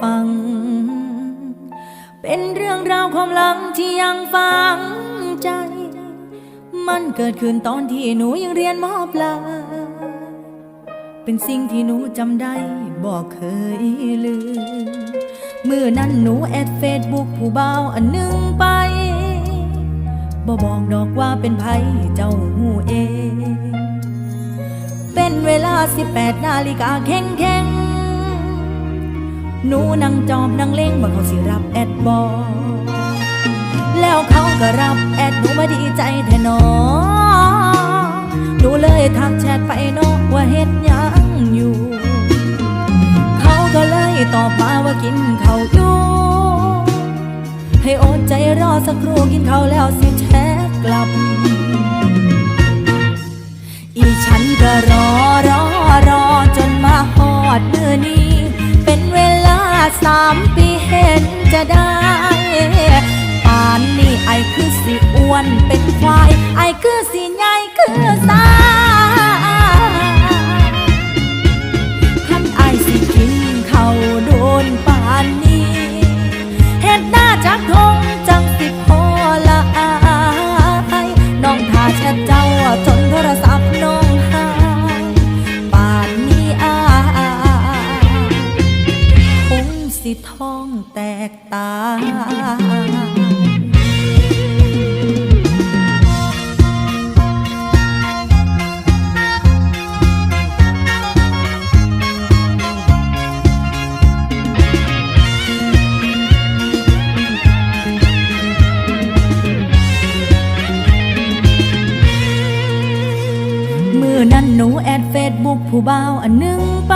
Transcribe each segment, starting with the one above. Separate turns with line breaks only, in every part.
ฟัง เป็นเรื่องราวความหลังที่ยังฝังใจ มันเกิดขึ้นตอนที่หนูยังเรียนมอปลายเป็นสิ่งที่หนูจำได้บอกเคยลืมเมื่อนั้นหนูแอดเฟซบุ๊กผู้เบาอันหนึงไปบ่บอกดอกว่าเป็นไผเจ้าหูเอง เป็นเวลา18นาฬิกาแข็งแข็ง หนูนั่งจอบนั่งเล่งว่าเขาสิรับแอดบอแล้วเขาก็รับแอดหนูมาดีใจแท้นอหนูเลยทักแชทไปนอะว่าเฮ็ดยังอยู่ เขาก็เลยตอบมาว่ากินเขาอยู่ให้อดใจรอสักครู่กินเขาแล้วสิแชทกลับ อีฉันก็รอ สามปีเห็นจะได้ป่านนี้ไอคือสิอ้วนเป็นควาย ไอคือสิใหญ่คือสาคันไอสิกินเขาโดนป่านนี้เห็ดหน้าจากทง แอดเฟซบุ๊กผู้บ่าวอันหนึงไป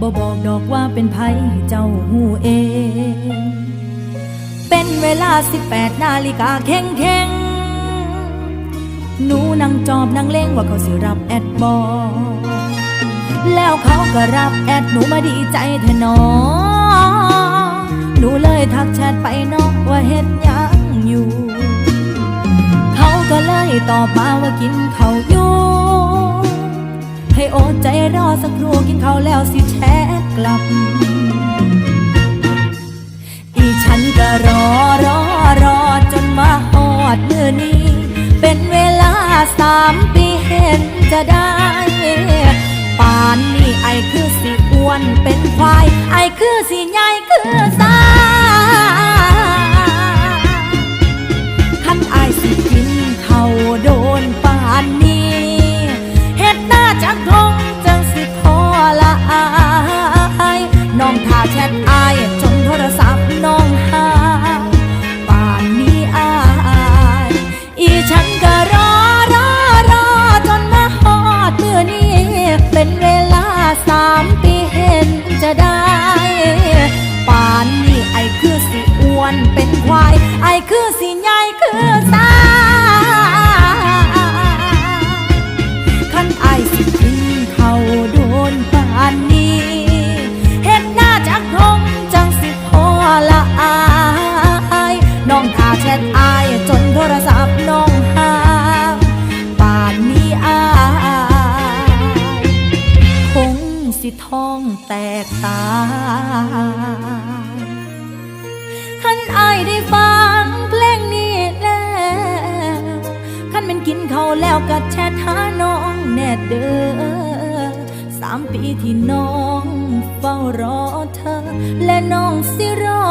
บ่บอกดอกว่าเป็นไผเจ้าหูเอง เป็นเวลา 18 นาฬิกาแข็งแข็งหนูนั่งจอบนั่งเล่งว่าเขาสิรับแอดบอแล้วเขาก็รับแอดหนูมาดีใจแทนอหนูเลยทักแชทไปนอกว่าเฮ็ดยังอยู่ เขาก็เลยตอบมาว่ากินเขาอยู่ อดใจรอสักครู่กินข้าวแล้วสิแชทกลับ อีฉันก็รอรอรอจนมาหอดมือนี้ เป็นเวลาสามปีเห็นจะได้ป่านนี้ไอคือสิอ้วนเป็นควาย ไอคือสิใหญ่คือสา ห กตายคันอายได้ฟังเพลงนี้แล้วขันมันกินเขาแล้วก็แชทหาน้องแน่เด้อสามปีที่น้องเฝ้ารอเธอ และน้องสิรอ